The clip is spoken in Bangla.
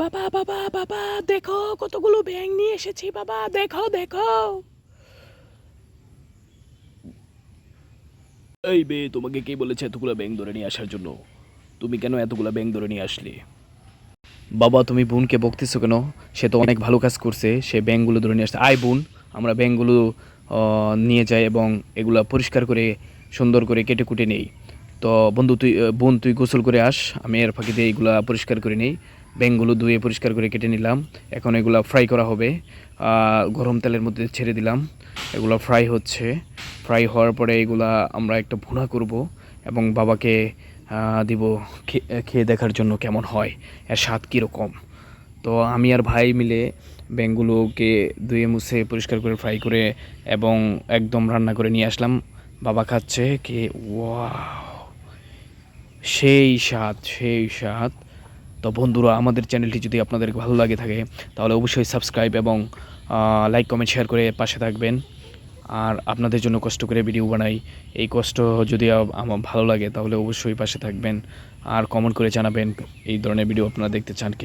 বাবা বাবা বাবা দেখো কতগুলো ব্যাং নিয়ে এসেছি বাবা দেখো দেখো। এই বে তোমাকে কে বলেছে এতগুলো ব্যাং ধরে নিয়ে আসার জন্য? তুমি কেন এতগুলো ব্যাং ধরে নিয়ে আসলে? বাবা তুমি বোনকে বকতেছো কেন? সে তো অনেক ভালো কাজ করছে সে ব্যাংকগুলো ধরে নিয়ে আসছে। আয় বোন আমরা ব্যাংকগুলো নিয়ে যাই এবং এগুলো পরিষ্কার করে সুন্দর করে কেটে কুটে নেই। তো বন্ধু তুই বোন তুই গোসল করে আস আমি এর ফাঁকিতে এইগুলা পরিষ্কার করে নেই। ব্যাংকগুলো ধুয়ে পরিষ্কার করে কেটে নিলাম। এখন এগুলা ফ্রাই করা হবে। গরম তেলের মধ্যে ছেড়ে দিলাম। এগুলো ফ্রাই হচ্ছে। ফ্রাই হওয়ার পরে এগুলা আমরা একটা ভুনা করব এবং বাবাকে দিব খেয়ে দেখার জন্য কেমন হয়, এর স্বাদ কীরকম। তো আমি আর ভাই মিলে ব্যাঙগুলোকে ধুয়ে মুছে পরিষ্কার করে ফ্রাই করে এবং একদম রান্না করে নিয়ে আসলাম। বাবা খাচ্ছে কে, ওয়াও! সেই স্বাদ সেই স্বাদ। তো বন্ধুরা, আমাদের চ্যানেলটি যদি আপনাদের ভালো লাগে থাকে, তাহলে অবশ্যই সাবস্ক্রাইব এবং লাইক কমেন্ট শেয়ার করে পাশে থাকবেন। আর আপনাদের জন্য কষ্ট করে ভিডিও বানাই। এই কষ্ট যদি আমার ভালো লাগে, তাহলে অবশ্যই পাশে থাকবেন। আর কমেন্ট করে জানাবেন, এই ধরনের ভিডিও আপনারা দেখতে চান কি